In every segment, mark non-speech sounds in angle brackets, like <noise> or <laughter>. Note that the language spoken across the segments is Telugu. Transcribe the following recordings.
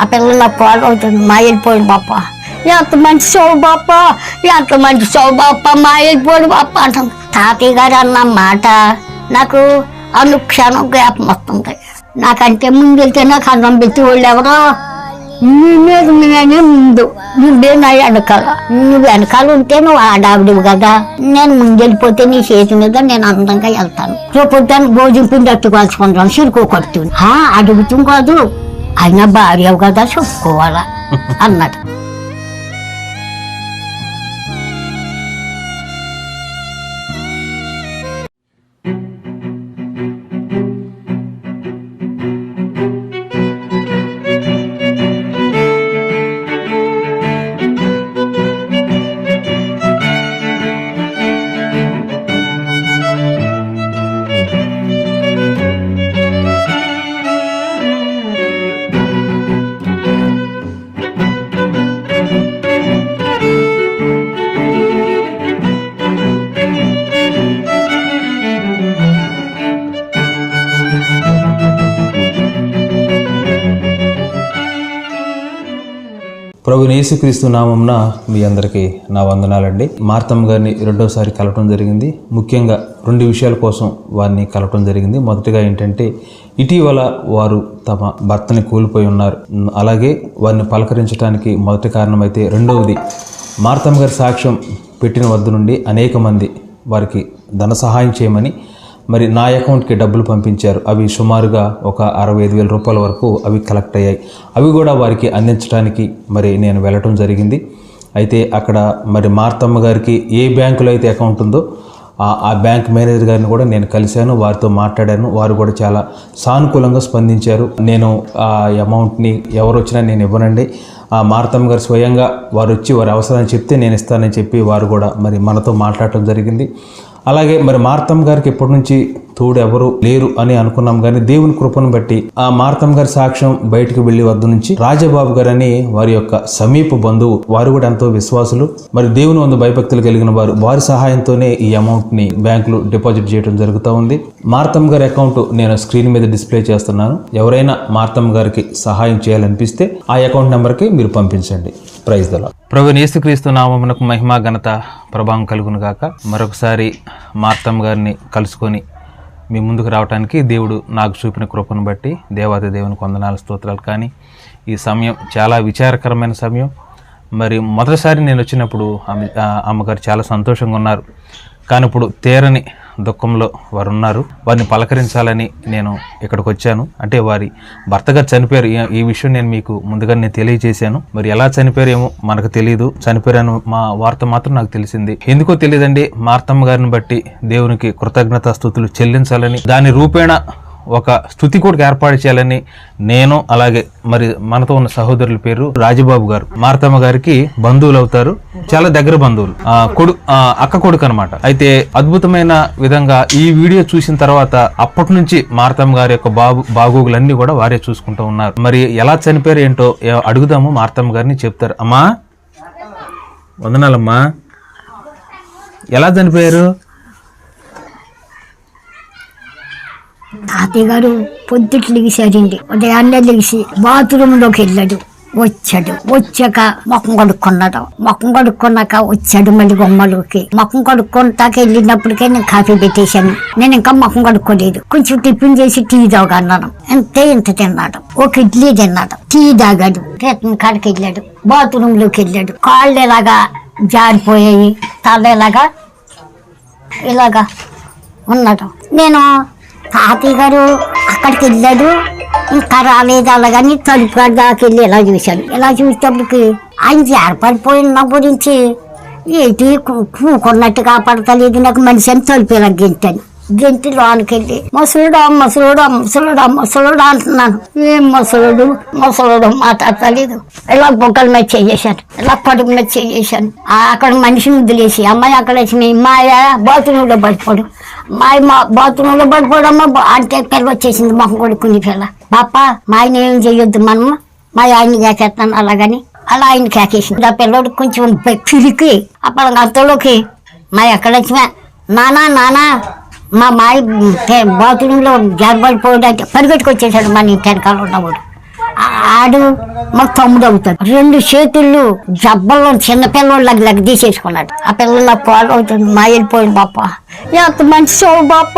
ఆ పిల్లలు నాకు పాలు అవుతుంది. మా వెళ్ళిపోయింది బాప ఎంత మంచి చెవు బాప ఎంత మంచి చెవు బాప మా వెళ్ళిపోయింది బాప అంటాం తాతయ్య గారు అన్న మాట. నాకు అనుక్షణం జ్ఞాపం వస్తుంది. నాకంటే ముందు వెళ్తే నాకు అన్నం పెట్టి వాళ్ళు ఎవరో నీ మీద నేనే ముందు. నువ్వే నా వెనకాల. నువ్వు వెనకాల ఉంటే నువ్వు ఆడావిడివి కదా. నేను ముందు వెళ్ళిపోతే నీ చేతి మీద నేను అందంగా వెళ్తాను. రేపొద్దాన్ని భోజనం పిండి అట్టుకోవాల్సుకుంటాను. చిరుకు కొడుతుంది. అడుగుతాం కాదు. అయినా భార్య కదా చెప్పుకోవాలా అన్నది ప్రభు యేసుక్రీస్తు నామంన మీ అందరికీ నా వందనాలండి. మార్తమ్మ గారిని రెండోసారి కలవటం జరిగింది. ముఖ్యంగా రెండు విషయాల కోసం వారిని కలవటం జరిగింది. మొదటిగా ఏంటంటే ఇటీవల వారు తమ భర్తని కోల్పోయి ఉన్నారు. అలాగే వారిని పలకరించడానికి మొదటి కారణమైతే రెండవది మార్తమ్మ గారి సాక్ష్యం పెట్టిన వద్ద నుండి అనేక మంది వారికి ధన సహాయం చేయమని మరి నా అకౌంట్కి డబ్బులు పంపించారు. అవి సుమారుగా ఒక అరవై ఐదు వేల రూపాయల వరకు అవి కలెక్ట్ అయ్యాయి. అవి కూడా వారికి అందించడానికి మరి నేను వెళ్ళటం జరిగింది. అయితే అక్కడ మరి మార్తమ్మ గారికి ఏ బ్యాంకులో అయితే అకౌంట్ ఉందో ఆ బ్యాంక్ మేనేజర్ గారిని కూడా నేను కలిశాను. వారితో మాట్లాడాను. వారు కూడా చాలా సానుకూలంగా స్పందించారు. నేను ఆ అమౌంట్ని ఎవరు వచ్చినా నేను ఇవ్వనండి. ఆ మారతమ్మ గారు స్వయంగా వారు వచ్చి వారి అవసరాన్ని చెప్తే నేను ఇస్తానని చెప్పి వారు కూడా మరి మనతో మాట్లాడటం జరిగింది. అలాగే మరి మార్తమ్ గారికి ఎప్పటి నుంచి తోడు ఎవరు లేరు అని అనుకున్నాం కానీ దేవుని కృపను బట్టి ఆ మార్తమ్ గారి సాక్ష్యం బయటకు వెళ్ళి వద్ద నుంచి రాజబాబు గారు అని వారి యొక్క సమీప బంధువు వారు కూడా ఎంతో విశ్వాసులు. మరి దేవుని వంద భయభక్తులు కలిగిన వారు వారి సహాయంతోనే ఈ అమౌంట్ని బ్యాంకులో డిపాజిట్ చేయడం జరుగుతూ ఉంది. మార్తమ్ గారి అకౌంట్ నేను స్క్రీన్ మీద డిస్ప్లే చేస్తున్నాను. ఎవరైనా మార్తమ్ గారికి సహాయం చేయాలనిపిస్తే ఆ అకౌంట్ నెంబర్కి మీరు పంపించండి. ప్రైజ్ దళ ప్రభు యేసుక్రీస్తు నామమునకు మహిమా ఘనత ప్రభావం కలుగును గాక. మరొకసారి మార్తమ్ గారిని కలుసుకొని మీ ముందుకు రావడానికి దేవుడు నాకు చూపిన కృపను బట్టి దేవాది దేవుని కొందనాల స్తోత్రాలు కానీ ఈ సమయం చాలా విచారకరమైన సమయం. మరి మొదటిసారి నేను వచ్చినప్పుడు ఆమె అమ్మగారు చాలా సంతోషంగా ఉన్నారు. కానీ ఇప్పుడు తీరని దుఃఖంలో వారు ఉన్నారు వారిని పలకరించాలని నేను ఇక్కడికి వచ్చాను అంటే వారి భర్త గారు చనిపోయారు. ఈ- విషయం నేను మీకు ముందుగా నేను తెలియజేశాను. మరి ఎలా చనిపోయారేమో మనకు తెలియదు చనిపోయారని మా వార్త మాత్రం నాకు తెలిసింది. ఎందుకో తెలియదండి మార్తమ్మ గారిని బట్టి దేవునికి కృతజ్ఞత స్థుతులు చెల్లించాలని. దాని రూపేణ ఒక స్థుతి కూడా ఏర్పాటు చేయాలని నేను అలాగే మరి మనతో ఉన్న సహోదరుల పేరు రాజబాబు గారు. మారతమ్మ గారికి బంధువులు అవుతారు. చాలా దగ్గర బంధువులు. కొడు అక్క కొడుకు అనమాట అయితే అద్భుతమైన విధంగా ఈ వీడియో చూసిన తర్వాత అప్పటి నుంచి మారతమ్మ గారి యొక్క బాబు బాగోగులన్నీ కూడా వారే చూసుకుంటూ ఉన్నారు. మరి ఎలా చనిపోయారు ఏంటో అడుగుదాము మారతమ్మ గారిని చెప్తారు. అమ్మా వందనాలమ్మా. ఎలా చనిపోయారు? తాతయ్య గారు పొద్దుట్లు లిగిసారండి ఉదయాన్నే లెగిసి బాత్రూంలోకి వెళ్ళాడు. వచ్చాడు. వచ్చాక ముఖం కడుక్కున్నాడు. ముఖం కడుక్కున్నాక వచ్చాడు మళ్ళీ బొమ్మలోకి ముఖం కడుక్కుంటాక వెళ్ళినప్పటికే నేను కాఫీ పెట్టేశాను. నేను ఇంకా ముఖం కడుక్కోలేదు. కొంచెం టిఫిన్ చేసి టీ తాగన్నాను. అంతే ఇంత తిన్నాడు. ఒక ఇడ్లీ తిన్నాడు. టీ తాగాడు. రేతన్ కాడికి వెళ్ళాడు. బాత్రూమ్లోకి వెళ్ళాడు. కాళ్ళు ఇలాగా జారిపోయాయి? తల ఇలాగా ఇలాగా ఉన్నాడు. నేను తాతయ్య గారు అక్కడికి వెళ్ళాడు. ఇంకా రాలేదు అలాగని తలుపు కాడ దాకా వెళ్ళి ఇలా చూశాను ఇలా చూసేటప్పటికి ఆయన ఏర్పడిపోయిన నా గురించి ఏంటి కూకున్నట్టు కాపాడతలేదు నాకు మనిషి అని తలుపు ఇలా గెంటాను గెంటి లోనికి వెళ్ళి ముసలుడా ముసలుడా ముసలుడా ముసలుడా అంటున్నాను. ఏం ముసలుడు? ముసలుడు మాట్లాడతలేదు. ఇలా బొక్కల మీద చేసేసాను ఇలా పడుపు మీద చేసేసాను అక్కడ మనిషిని వదిలేసి అమ్మాయి అక్కడ వచ్చినాయి మాయ బాత్రూంలో పడిపోడు మాయ మా బాత్రూంలో పడిపోవడమ్మా అంటే పిల్ల వచ్చేసింది మొహం కొడుకుని పిల్ల పాప మా ఆయన ఏం చేయొద్దు మనము. మా ఆయన్ని కేకేస్తాను అలాగని. అలా ఆయన కేకేసింది. ఆ పిల్లడు కొంచెం పిరికి అప్పుడు అంతలోకి మా ఎక్కడ వచ్చినా నానా నానా మా మాయ బాత్రూంలో జారబడిపోయాడంటే పరిగెట్టుకు వచ్చేసాడు మన ఇంటి వెనకాల ఉన్నవాడు ఆడు మాకు తమ్ముడు అవుతాడు. రెండు చేతులు జబ్బల్లో చిన్న పిల్లలకి లెక్క తీసేసుకున్నాడు. ఆ పిల్లలు నాకు పాలు అవుతుంది మా వెళ్ళిపోయింది బాప ఎంత మంచి సౌ బాప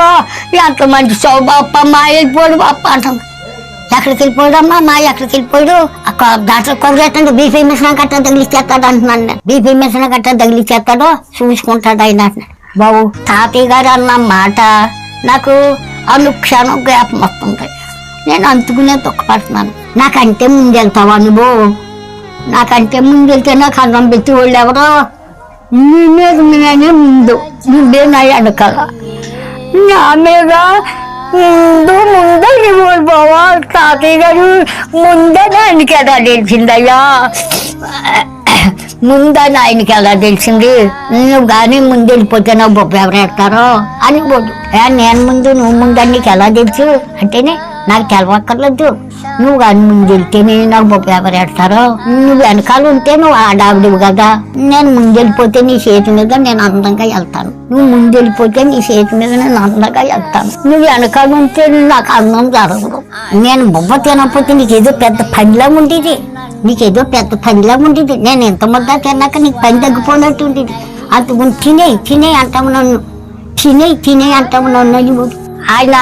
ఎంత మంచి సౌ బాప మా వెళ్ళిపోడు బాప అంటాం ఎక్కడికి వెళ్ళిపోయాడమ్మా? మా ఎక్కడికి వెళ్ళిపోయాడు? అక్కడ డాక్టర్ కొరగేస్తాడు బీపీ మిషన్ కట్ట తగిలిచ్చేస్తాడు అంటున్నాను బీపీ మిషన్ కట్ట తగిలిచ్చేస్తాడు చూసుకుంటాడు ఆయన అంటున్నాడు. బాబు. తాతయ్య గారు అన్న మాట నాకు అనుక్షణం జ్ఞాపం వస్తుంది. నేను అందుకునే దుఃఖపడుతున్నాను. నాకంటే ముందు వెళ్తావా నువ్వు? నాకంటే ముందు వెళ్తే నాకు అన్నం పెట్టి వాళ్ళు ఎవరో? నీ మీద నేనే ముందు. నువ్వే నా వెనకాల నా మీద ముందు ముందే ఇవ్వడు బావా. తాతయ్య గారు ముందే ఆయనకి ఎలా తెలిసిందయ్యా ముందని ఆయనకి ఎలా తెలిసింది? నువ్వు కానీ ముందు వెళ్ళిపోతే నా బొబ్బ ఎవరు అని పోదు నేను ముందు నువ్వు ముందు నీకు ఎలా తెలుసు? అంటేనే నాకు తెలవక్కర్లేదు. నువ్వు కానీ ముందు వెళ్తేనే నాకు బొబ్బ ఎవరు నువ్వు వెనకాల ఉంటే నువ్వు ఆడావిడివి కదా. నేను ముందు వెళ్ళిపోతే నీ చేతి మీద నేను అందంగా వెళ్తాను. నువ్వు ముందు వెళ్ళిపోతే నీ చేతి మీద నేను అందంగా వెళ్తాను. నువ్వు వెనకాల ఉంటే నాకు అందం జరగదు. నేను బొబ్బ తినకపోతే నీకు ఏదో పెద్ద పనిలా ఉండేది. నీకేదో పెద్ద పనిలా ఉండేది. నేను ఎంత ముద్ద తిన్నాక నీకు పని తగ్గిపోయినట్టు ఉండేది. అంతకుముందు తినే తినే అంటాము నన్ను. తినే తినే అంటాము నన్ను ఆయన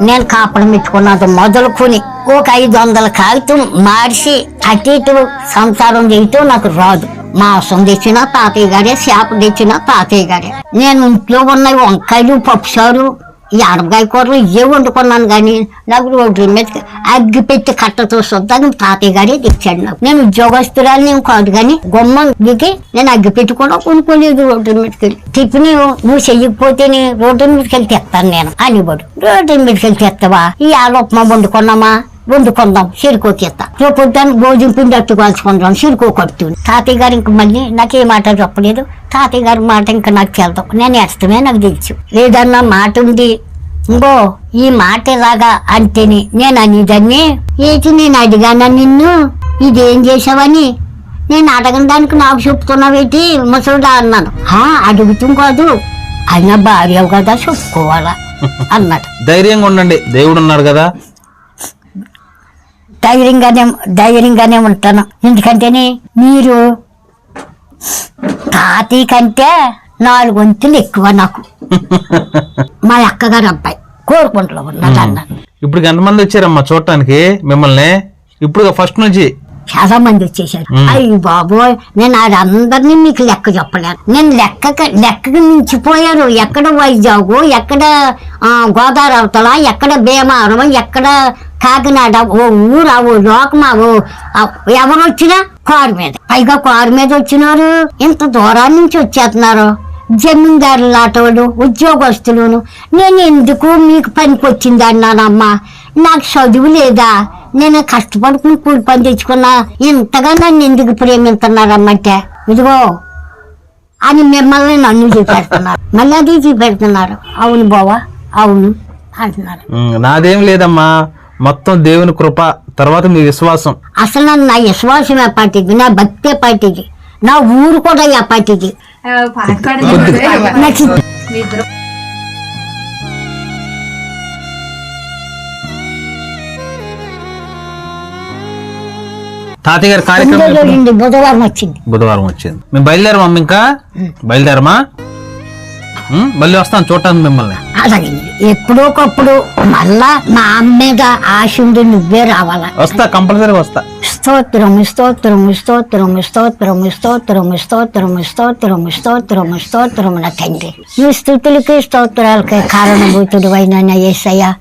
నేను కాపడం పెట్టుకున్నది మొదలుకొని ఒక ఐదు వందల కాగితం మార్చి అటు ఇటు సంసారం చేయటం నాకు రాదు. మాంసం తెచ్చినా తాతయ్య గారే చేప తెచ్చినా తాతయ్య గారే. నేను ఇంట్లో ఉన్న వంకాయలు పప్పుసారు ఈ అరవై కూరలు ఇవే వండుకున్నాను కానీ నాకు రోడ్ల మీద అగ్గి పెట్టి కట్టతో శుద్ధంగా తాతయ్య గారే తెచ్చాడు నాకు. నేను ఉద్యోగస్తురాలు నేను కాదు కానీ గుమ్మం దిగి నేను అగ్గి పెట్టి కూడా కొనుక్కోలేదు రోడ్ల మీదకి వెళ్ళి. టిఫిన్ నువ్వు చెయ్యకపోతే నీ రోడ్ల మీదకి వెళ్ళి తెస్తాను నేను. అనివాడు రోడ్ల మీదకి వెళ్ళి తెస్తావా ఈ ఆలు ఉప్మా వండుకున్నామా? వండుకుందాం సిరుకో తీస్తా. రేపు పొద్దున్న భోజనం పిండి అట్టు కాల్చుకుందాం సిరుకో తాతయ్య గారు ఇంక మళ్ళీ నాకు ఏ మాట చెప్పలేదు. తాతయ్య గారి మాట ఇంకా నాకు తెలదు. నేను ఎడతమే నాకు తెలుసు. లేదన్నా మాట ఉంది. ఇంకో ఈ మాట ఇలాగా అంటేనే నేను అనేదాన్ని. ఏంటి నేను అడిగానా నిన్ను? ఇదేం చేసావని నేను అడగని దానికి నాకు చెప్తున్నావేటి? ముసలిదా అన్నాను. "హా, అడుగుతాం కాదు. అయినా భార్య కదా చెప్పుకోవాలా? అన్నాడు. ధైర్యంగా ఉండండి. దేవుడు ఉన్నాడు కదా. ధైర్యంగానే ధైర్యంగానే ఉంటాను. ఎందుకంటేనే మీరు తాతయ్య కంటే నాలుగు వంతులు ఎక్కువ నాకు. <laughs> మా అక్కగారు అబ్బాయి కోరుకుంటలో ఉన్నాడు అన్నాను ఇప్పుడు ఎంతమంది వచ్చారమ్మా చూడటానికి మిమ్మల్ని. ఇప్పుడు ఫస్ట్ నుంచి. చాలా మంది వచ్చేసారు అయ్యి బాబోయ్ నేను అందరినీ మీకు లెక్క చెప్పలేను. నేను లెక్క లెక్కకి మించిపోయారు ఎక్కడ వైజాగ్ ఎక్కడ గోదావరి అవతల ఎక్కడ భీమవరం ఎక్కడ కాకినాడ ఓ ఊరా ఓ లోకమా ఓ ఎవరు వచ్చినా కారు మీద. పైగా కారు మీద వచ్చినారు. ఇంత దూరం నుంచి వచ్చేస్తున్నారు. జమీందారులు ఆటోలు ఉద్యోగస్తులను నేను ఎందుకు మీకు పనికి వచ్చింది అన్నానమ్మా నాకు చదువు లేదా? నేను కష్టపడుకుని కూలి పని తెచ్చుకున్నా ఇంతగా నన్ను ఎందుకు ప్రేమిస్తున్నారమ్మంటే? ఇదిగో అని మిమ్మల్ని నన్ను చూపెడుతున్నారు. మళ్ళీ అది చూపెడుతున్నారు. అవును బావా అవును అంటున్నారు. నాదేం లేదమ్మా. మొత్తం దేవుని కృప తర్వాత మీ విశ్వాసం. అసలు నా విశ్వాసం ఎప్పటిది నా భక్తి ఎప్పటిది నా ఊరు కూడా ఎప్పటిది తాతయ్య గారి కార్యక్రమం బుధవారం వచ్చింది. బుధవారం వచ్చింది. మేము బయలుదేరమా ఇంకా బయలుదేరమా? మళ్ళీ వస్తాను చూడటానికి మిమ్మల్ని. అలాగే. ఎప్పుడోకప్పుడు మళ్ళా నా అమ్మ మీద ఆశ ఉండి నువ్వే రావాలా? వస్తా కంపల్సరీ వస్తా. స్తోత్రము స్తోత్రము స్తోత్రము స్తోత్రము స్తోత్రము స్తోత్రము స్తోత్రము స్తోత్రము స్తోత్రము నా తండ్రి ఈ స్థుతులకి స్తోత్రాలకి కారణభూతుడు అయిన ఏసయ్య.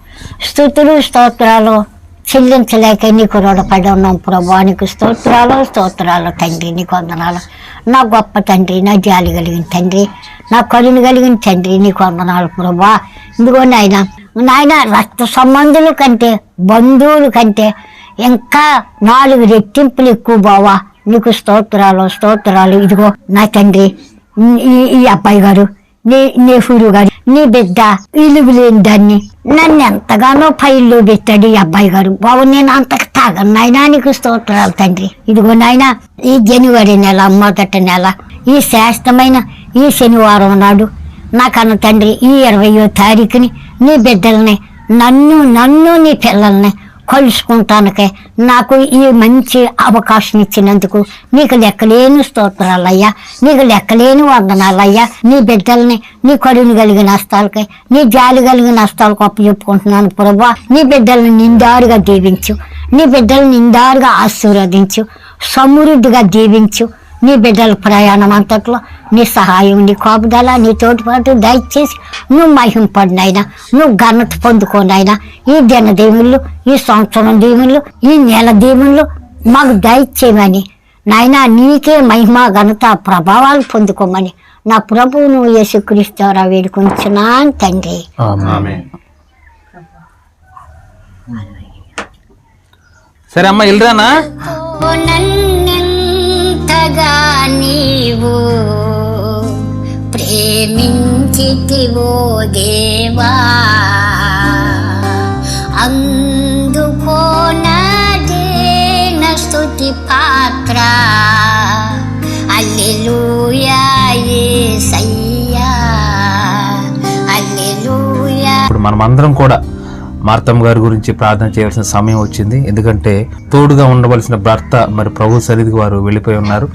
స్థుతులు స్తోత్రాలు చెల్లించలేక నీకు రుణపడి ఉన్నాం ప్రభా. నీకు స్తోత్రాలు స్తోత్రాలు తండ్రి. నీకు వందనాలు. నా గొప్ప తండ్రి నా జాలి కలిగిన తండ్రి నా కరుణ కలిగిన తండ్రి నీకు వందనాలు ప్రభా. ఇదిగో నాయన నాయన రక్త సంబంధుల కంటే బంధువుల కంటే ఇంకా నాలుగు రెట్టింపులు ఎక్కువ బావా. నీకు స్తోత్రాలు స్తోత్రాలు. ఇదిగో నా తండ్రి ఈ అబ్బాయి గారు నీ నీ ఫురు గారు నీ బిడ్డ ఇలుగు లేని దాన్ని నన్ను ఎంతగానో ఫైల్లో పెట్టాడు ఈ అబ్బాయి గారు. బాబు నేను అంతకు తాగను. నాయనా నీకు స్తోత్రాలు తండ్రి. ఇదిగో నాయన ఈ జనవరి నెల మొదటి నెల ఈ శ్రేష్టమైన ఈ శనివారం నాడు నా కన్న తండ్రి ఈ ఇరవయో తారీఖుని నీ బిడ్డల్ని నన్ను నన్ను నీ పిల్లల్ని కలుసుకుంటానికే. నాకు ఈ మంచి అవకాశం ఇచ్చినందుకు నీకు లెక్కలేని స్తోత్రాలయ్యా. నీకు లెక్కలేని వందనాలయ్యా. నీ బిడ్డల్ని నీ కరుణ కలిగిన హస్తాలకి నీ జాలి కలిగిన హస్తాలకు అప్పు చెప్పుకుంటున్నాను ప్రభా. నీ బిడ్డల్ని నిందారుగా దీవించు. నీ బిడ్డల్ని నిందారుగా ఆశీర్వదించు. సమృద్ధిగా దీవించు. నీ బిడ్డల ప్రయాణం అంతట్లో నీ సహాయం నీ కాపుదల నీ తోటిపాటు దయచేసి నువ్వు మహింపడినైనా నువ్వు ఘనత పొందుకోనైనా ఈ దిన దేవుళ్ళు ఈ సంవత్సరం దేవుళ్ళు ఈ నెల దేవుళ్ళు మాకు దయచేయమని. నాయనా నీకే మహిమ ఘనత ప్రభావాలు పొందుకోమని నా ప్రభువు నువ్వు యేసుక్రీస్తురా వేడుకొంచున్నాను తండ్రి. సరే అమ్మ వెళ్ళరానా నన్నెంతగా నీవు ప్రేమించితివో దేవా. అందుకోనదేన స్తుతి పాత్ర. అల్లెలూయా ఇప్పుడు మనం అందరం కూడా మార్తమ్మ గారి గురించి ప్రార్థన చేయాల్సిన సమయం వచ్చింది. ఎందుకంటే తోడుగా ఉండవలసిన భర్త మరి ప్రభు సన్నిధికి వారు వెళ్ళిపోయి ఉన్నారు.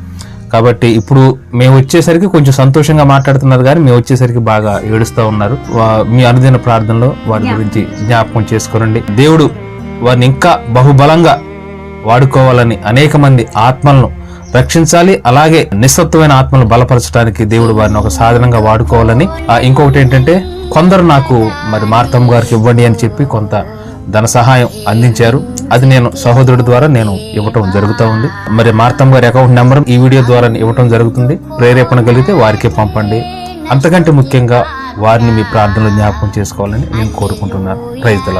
కాబట్టి ఇప్పుడు మేము వచ్చేసరికి కొంచెం సంతోషంగా మాట్లాడుతున్నారు కానీ మేము వచ్చేసరికి బాగా ఏడుస్తూ ఉన్నారు. మీ అనుదిన ప్రార్థనలో వారి గురించి జ్ఞాపకం చేసుకోనండి దేవుడు వారిని ఇంకా బహుబలంగా వాడుకోవాలని అనేక మంది ఆత్మలను రక్షించాలి. అలాగే నిస్సత్వమైన ఆత్మను బలపరచడానికి దేవుడు వారిని ఒక సాధనంగా వాడుకోవాలని. ఇంకొకటి ఏంటంటే కొందరు నాకు మరి మార్తమ్మ గారికి ఇవ్వండి అని చెప్పి కొంత ధన సహాయం అందించారు. అది నేను సహోదరుడి ద్వారా నేను ఇవ్వటం జరుగుతూ ఉంది. మరి మార్తమ్మ గారి అకౌంట్ నెంబర్ ఈ వీడియో ద్వారా ఇవ్వటం జరుగుతుంది. ప్రేరేపణ కలిగితే వారికే పంపండి. అంతకంటే ముఖ్యంగా వారిని మీ ప్రార్థనలు జ్ఞాపకం చేసుకోవాలని నేను కోరుకుంటున్నాను. రైతుల